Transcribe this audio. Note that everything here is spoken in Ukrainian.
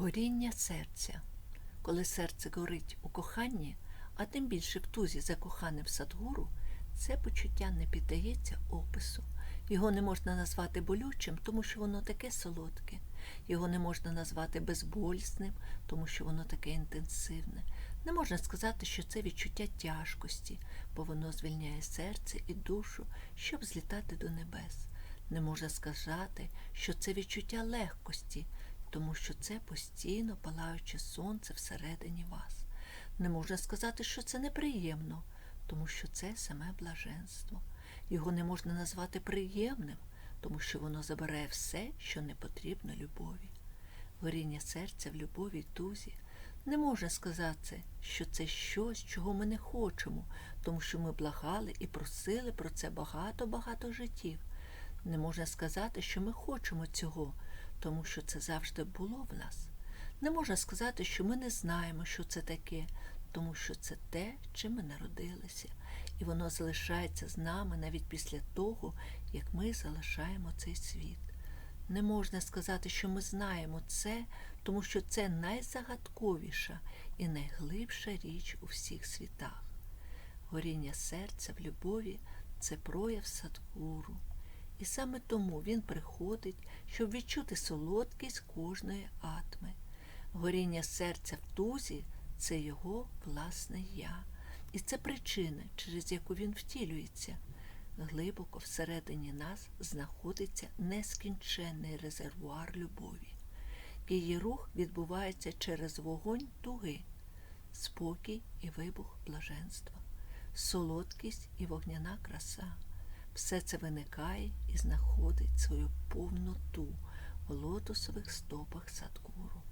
Горіння серця. Коли серце горить у коханні, а тим більше в тузі за коханим садгуру, це почуття не піддається опису. Його не можна назвати болючим, тому що воно таке солодке. Його не можна назвати безболісним, тому що воно таке інтенсивне. Не можна сказати, що це відчуття тяжкості, бо воно звільняє серце і душу, щоб злітати до небес. Не можна сказати, що це відчуття легкості, тому що це постійно палаюче сонце всередині вас. Не можна сказати, що це неприємно, тому що це саме блаженство. Його не можна назвати приємним, тому що воно забирає все, що не потрібно любові. Горіння серця в любові й тузі. Не можна сказати, що це щось, чого ми не хочемо, тому що ми благали і просили про це багато-багато життів. Не можна сказати, що ми хочемо цього, тому що це завжди було в нас. Не можна сказати, що ми не знаємо, що це таке, тому що це те, чим ми народилися, і воно залишається з нами навіть після того, як ми залишаємо цей світ. Не можна сказати, що ми знаємо це, тому що це найзагадковіша і найглибша річ у всіх світах. Горіння серця в любові це прояв садгуру. І саме тому він приходить, щоб відчути солодкість кожної атми. Горіння серця в тузі це його власне я. І це причина, через яку він втілюється. Глибоко всередині нас знаходиться нескінченний резервуар любові. Її рух відбувається через вогонь туги, спокій і вибух блаженства, солодкість і вогняна краса. Все це виникає і знаходить свою повноту в лотосових стопах Садгуру.